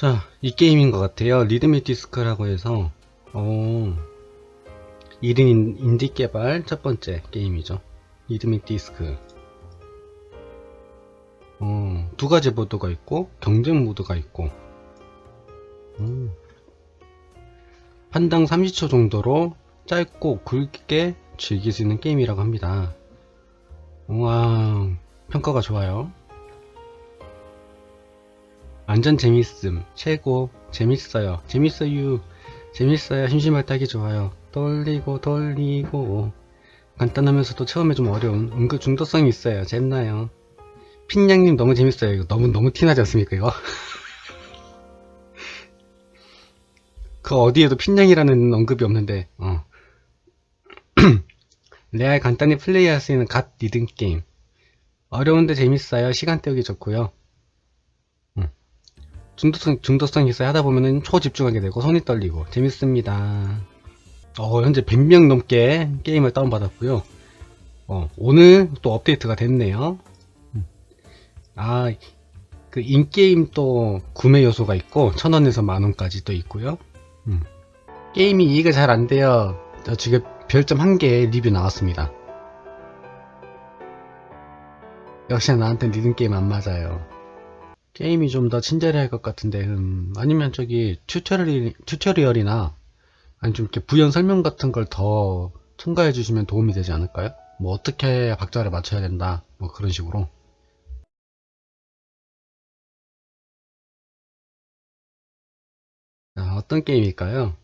자, 이 게임인 것 같아요. 리드미 디스크라고 해서, 어, 1인 인디 개발 첫 번째 게임이죠. 리드미 디스크. 어, 두 가지 모드가 있고, 경쟁 모드가 있고, 음. 판당 30초 정도로 짧고 굵게 즐길 수 있는 게임이라고 합니다. 우와, 평가가 좋아요. 완전 재밌음, 최고, 재밌어요, 재밌어요, 재밌어요, 심심할 때 하기 좋아요. 돌리고, 돌리고. 간단하면서도 처음에 좀 어려운 은근 중독성이 있어요. 재밌나요? 핀냥님 너무 재밌어요. 이거 너무, 너무 티나지 않습니까, 이거? 그 어디에도 핀냥이라는 언급이 없는데, 어. 레알 간단히 플레이할 수 있는 갓 리듬 게임. 어려운데 재밌어요. 시간 때우기 좋고요. 음. 중독성, 중독성 있어야 하다 보면은 초집중하게 되고 손이 떨리고 재밌습니다. 어, 현재 100명 넘게 게임을 다운받았고요. 어, 오늘 또 업데이트가 됐네요. 음. 아, 그 인게임 또 구매 요소가 있고, 천원에서 만원까지 또 있고요. 음. 게임이 이해가 잘 안 돼요. 저 지금 별점 1개 리뷰 나왔습니다. 역시나 나한테 리듬 게임 안 맞아요. 게임이 좀 더 친절해 할것 같은데, 음, 아니면 저기 튜토리얼, 튜토리얼이나, 아니 좀 이렇게 부연 설명 같은 걸 더 첨가해 주시면 도움이 되지 않을까요? 뭐 어떻게 박자를 맞춰야 된다, 뭐 그런 식으로. 자, 어떤 게임일까요?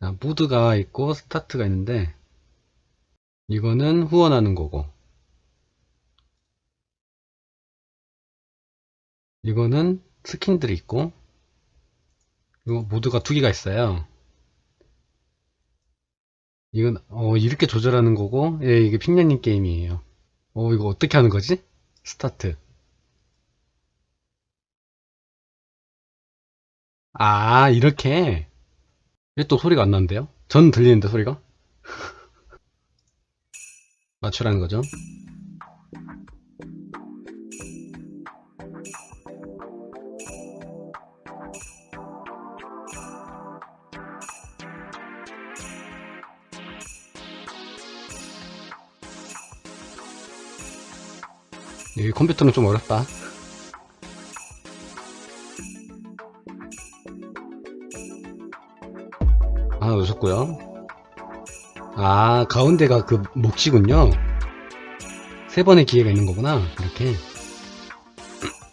자, 모드가 있고 스타트가 있는데 이거는 후원하는 거고 이거는 스킨들이 있고 이거 모드가 두 개가 있어요 이건 어, 이렇게 조절하는 거고 예, 이게 핑냥님 게임이에요 어 이거 어떻게 하는 거지? 스타트 아 이렇게 왜 또 소리가 안 나는데요? 전 들리는데 소리가? 맞추라는 거죠. 이 컴퓨터는 좀 어렵다. 하나 넣으셨고요. 아, 가운데가 그 몫이군요. 세 번의 기회가 있는 거구나. 이렇게.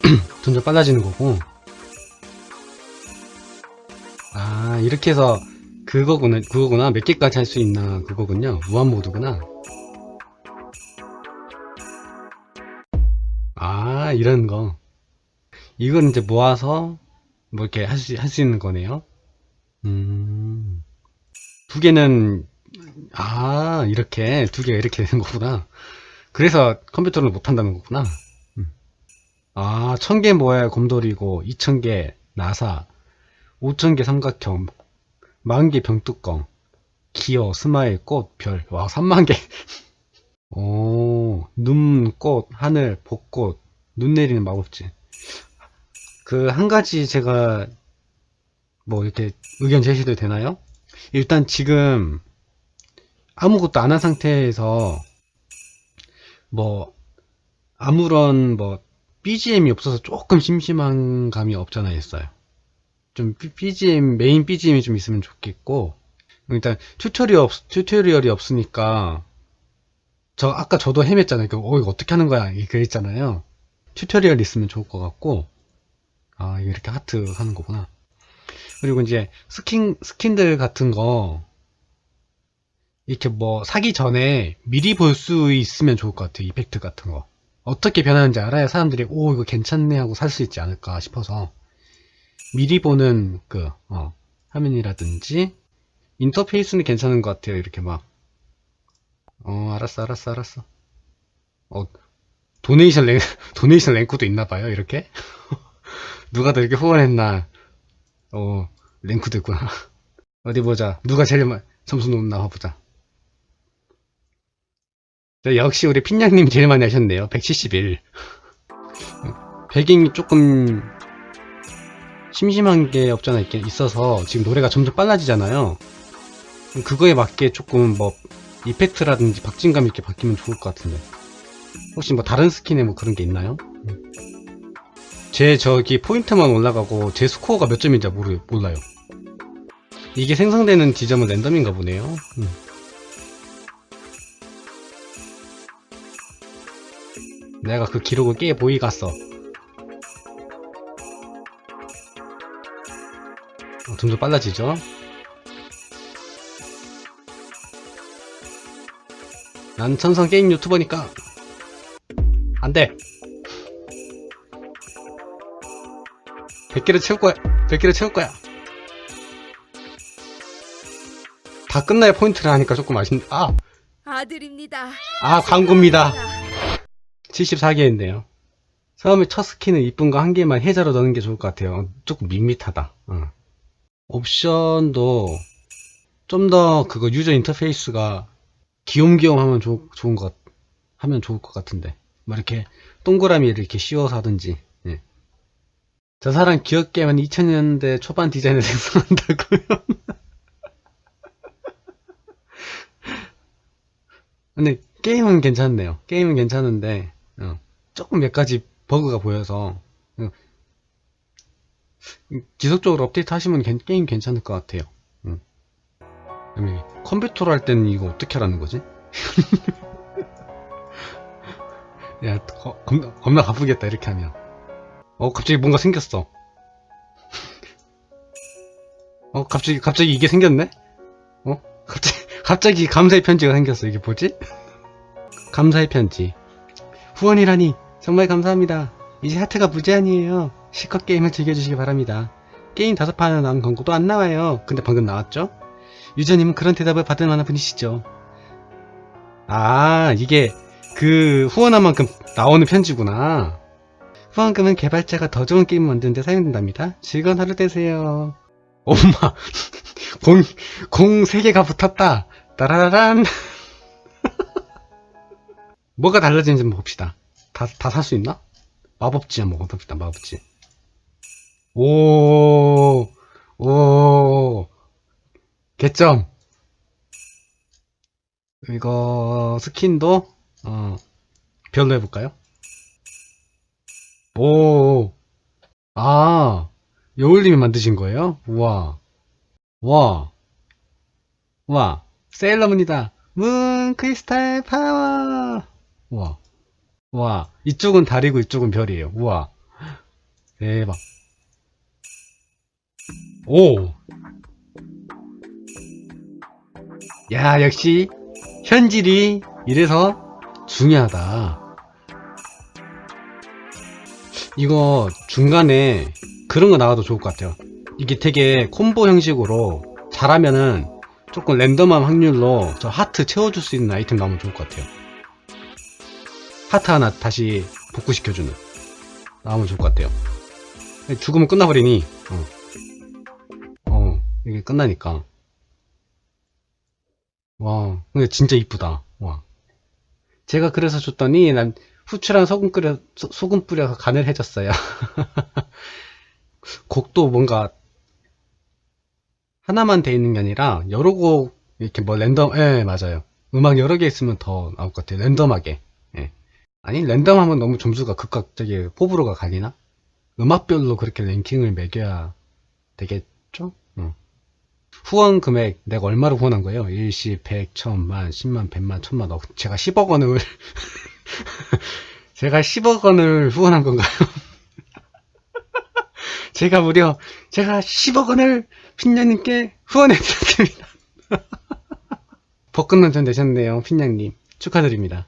점점 빨라지는 거고. 아, 이렇게 해서 그거구나, 그거구나. 몇 개까지 할 수 있나, 그거군요. 무한 모드구나. 아, 이런 거. 이건 이제 모아서, 뭐 이렇게 할 수, 할 수 있는 거네요. 음. 두 개는 아 이렇게 두 개가 이렇게 되는 거구나 그래서 컴퓨터를 못 한다는 거구나 음. 아 천 개 모아야 곰돌이고 이천 개 나사 오천 개 삼각형 만 개 병뚜껑 기어 스마일 꽃별와 3만 개 오, 눈, 꽃, 하늘, 벚꽃, 눈 내리는 마법지. 그, 한 가지 제가, 뭐, 이렇게 의견 제시도 되나요? 일단 지금 아무것도 안 한 상태에서 뭐 아무런 뭐 BGM이 없어서 조금 심심한 감이 없잖아 있어요. 좀 BGM 메인 BGM이 좀 있으면 좋겠고 일단 튜토리얼 없, 튜토리얼이 없으니까 저 아까 저도 헤맸잖아요. 그, 어 이거 어떻게 하는 거야? 이거 있잖아요. 튜토리얼 있으면 좋을 것 같고 아 이렇게 하트 하는 거구나. 그리고 이제 스킨, 스킨들 같은 거, 이렇게 뭐 사기 전에 미리 볼 수 있으면 좋을 것 같아요. 이펙트 같은 거. 어떻게 변하는지 알아야 사람들이, 오, 이거 괜찮네 하고 살 수 있지 않을까 싶어서. 미리 보는 그, 어, 화면이라든지, 인터페이스는 괜찮은 것 같아요. 이렇게 막. 어, 알았어, 알았어, 알았어. 어, 도네이션 랭, 도네이션 랭크도 있나봐요. 이렇게. 누가 더 이렇게 후원했나. 어, 랭크도 있구나. 어디 보자. 누가 제일 마, 점수 높나 보자. 역시 우리 핀냥님 제일 많이 하셨네요. 171. 배경이 조금 심심한 게 없잖아 있긴 있어서 지금 노래가 점점 빨라지잖아요. 그거에 맞게 조금 뭐 이펙트라든지 박진감 있게 바뀌면 좋을 것 같은데. 혹시 뭐 다른 스킨에 뭐 그런 게 있나요? 제 저기 포인트만 올라가고 제 스코어가 몇 점인지 모르, 몰라요. 이게 생성되는 지점은 랜덤인가 보네요. 음. 내가 그 기록을 깨 보이 갔어. 어, 점점 빨라지죠? 난 천성 게임 유튜버니까 안 돼. 100개를 채울 거야. 100개를 채울 거야. 다 끝나야 포인트를 하니까 조금 아쉽, 아, 아들입니다. 아, 광고입니다. 74개인데요. 처음에 첫 스킨은 이쁜 거 한 개만 해자로 넣는 게 좋을 것 같아요. 조금 밋밋하다. 어. 옵션도 좀 더 그거 유저 인터페이스가 귀염귀염 하면 좋, 좋은 것, 하면 좋을 것 같은데. 뭐 이렇게 동그라미를 이렇게 씌워서 하든지. 예. 저 사람 귀엽게만 2000년대 초반 디자인을 생성한다고요? 근데 게임은 괜찮네요. 게임은 괜찮은데 어, 조금 몇 가지 버그가 보여서 어, 지속적으로 업데이트 하시면 괜- 게임 괜찮을 것 같아요. 음. 컴퓨터로 할 때는 이거 어떻게 하라는 거지? 야, 거- 겁나, 겁나 바쁘겠다 이렇게 하면. 어, 갑자기 뭔가 생겼어. 어, 갑자기 갑자기 이게 생겼네? 어, 갑자기 갑자기 감사의 편지가 생겼어. 이게 뭐지? 감사의 편지. 후원이라니 정말 감사합니다. 이제 하트가 무제한이에요. 실컷 게임을 즐겨주시기 바랍니다. 게임 다섯 판 나온 광고도 안 나와요. 근데 방금 나왔죠? 유저님은 그런 대답을 받을 만한 분이시죠. 아, 이게 그 후원한 만큼 나오는 편지구나. 후원금은 개발자가 더 좋은 게임 만드는데 사용된답니다. 즐거운 하루 되세요. 엄마, 공, 공 3개가 붙었다. 따라라란. 뭐가 달라지는지 한번 봅시다. 다, 다 살 수 있나? 마법지 한번 봅시다, 마법지. 오, 오, 개점. 이거, 스킨도, 어, 별로 해볼까요? 오, 아, 여울님이 만드신 거예요? 우와, 와, 와, 세일러문이다. 문 크리스탈 파워. 우와, 와, 이쪽은 달이고 이쪽은 별이에요. 우와, 대박. 오, 야, 역시 현질이 이래서 중요하다. 이거 중간에 그런 거 나와도 좋을 것 같아요. 이게 되게 콤보 형식으로 잘하면은 조금 랜덤한 확률로 저 하트 채워줄 수 있는 아이템 나오면 좋을 것 같아요. 하트 하나 다시 복구시켜주는 나오면 좋을 것 같아요. 죽으면 끝나버리니 어, 어 이게 끝나니까 와 근데 진짜 이쁘다 와 제가 그래서 줬더니 난 후추랑 소금 끓여 소- 소금 뿌려서 간을 해줬어요. 곡도 뭔가 하나만 돼 있는 게 아니라 여러 곡 이렇게 뭐 랜덤 예 맞아요 음악 여러 개 있으면 더 나올 것 같아요 랜덤하게 예. 아니 랜덤하면 너무 점수가 극각적이 호불호가 갈리나 음악별로 그렇게 랭킹을 매겨야 되겠죠 응. 후원 금액 내가 얼마로 후원한 거예요 일시 100 1000만 10만 100만 1000만 어, 제가 10억 원을 제가 10억 원을 후원한 건가요 제가 무려 제가 10억 원을 핀냐님께 후원해 드렸습니다. 복근난전 되셨네요, 핀냐님. 축하드립니다.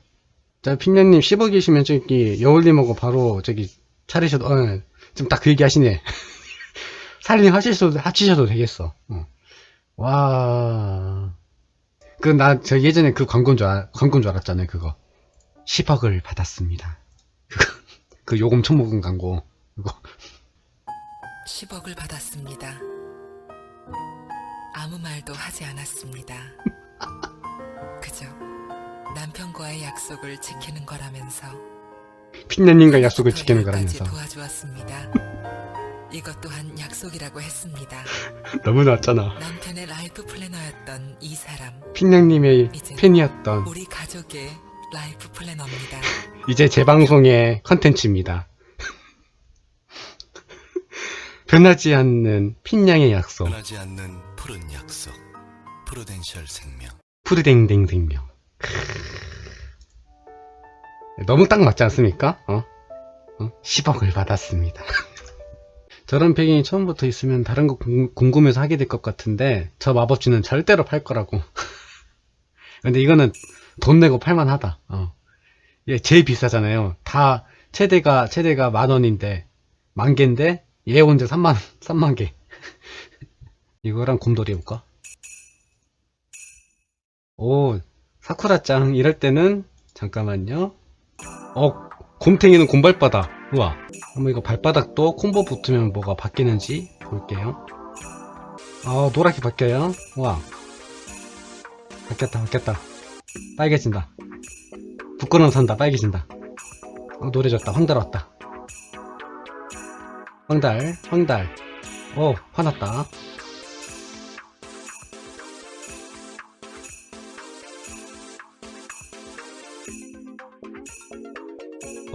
자, 핀냐님 10억이시면 저기 여울님하고 바로 저기 차리셔도, 어, 지금 딱 그 얘기 하시네. 살림 하실수도, 합치셔도 되겠어. 어. 와. 그, 나, 저 예전에 그 광고인 줄, 알, 광고인 줄 알았잖아요, 그거. 10억을 받았습니다. 그거, 그 요금 처먹은 광고. 그거. 10억을 받았습니다. 아무 말도 하지 않았습니다. 그저 남편과의 약속을 지키는 거라면서 핀냐님과 약속을 지키는 거라면서. 도와주었습니다. 이것 또한 약속이라고 했습니다. 너무 낮잖아. 남편의 라이프 플래너였던 이 사람, 핀냥님의 이제 팬이었던 우리 가족의 라이프 플래너입니다. 이제 재방송의 컨텐츠입니다. 변하지 않는 핀냥의 약속. 변하지 않는 푸른 약속 프루덴셜 생명 푸르댕댕 생명. 크으. 너무 딱 맞지 않습니까? 어? 어? 10억을 받았습니다. 저런 배경이 처음부터 있으면 다른 거 궁- 궁금해서 하게 될 것 같은데 저 마법쥐는 절대로 팔 거라고. 근데 이거는 돈 내고 팔만하다. 어. 얘 제일 비싸잖아요. 다 최대가 최대가 만 원인데 만 개인데 얘 혼자 3만 3만 개. 이거랑 곰돌이 해볼까? 오, 사쿠라짱 이럴 때는 잠깐만요. 어, 곰탱이는 곰발바닥. 우와. 한번 이거 발바닥도 콤보 붙으면 뭐가 바뀌는지 볼게요. 아, 노랗게 바뀌어요. 우와. 바뀌었다, 바뀌었다. 빨개진다. 부끄러움 산다, 빨개진다. 어, 노래졌다, 황달 왔다. 황달, 황달. 어, 화났다.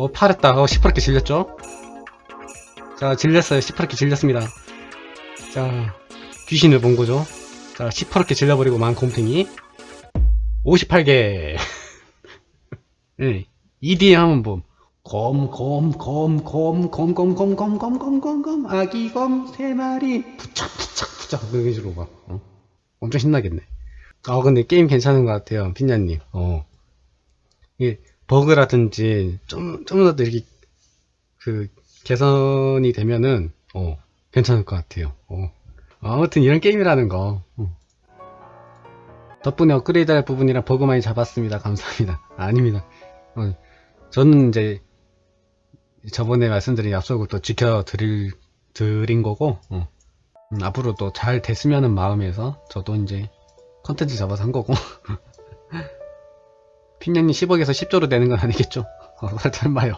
어, 팔했다. 어, 시퍼렇게 질렸죠? 자, 질렸어요. 시퍼렇게 질렸습니다. 자, 귀신을 본 거죠. 자, 시퍼렇게 질려버리고 만 곰탱이. 58개. 네. EDM 한번 봄. 곰, 곰, 곰, 곰, 곰, 곰, 곰, 곰, 곰, 곰, 곰, 곰, 아기 곰세 마리. 부착, 부착, 부착. 이런 식으로 막, 어? 엄청 신나겠네. 아, 근데 게임 괜찮은 것 같아요. 핀냐님. 어. 이게, 버그라든지 좀, 좀더 이렇게 그 개선이 되면은 어 괜찮을 것 같아요. 어. 아무튼 이런 게임이라는 거 어. 덕분에 업그레이드 할 부분이랑 버그 많이 잡았습니다. 감사합니다. 아닙니다. 어, 저는 이제 저번에 말씀드린 약속을 또 지켜드릴 드린 거고 어. 음, 앞으로도 잘 됐으면 마음에서 저도 이제 컨텐츠 잡아서 한 거고 핀냥님 10억에서 10조로 되는 건 아니겠죠? 어, 설마요.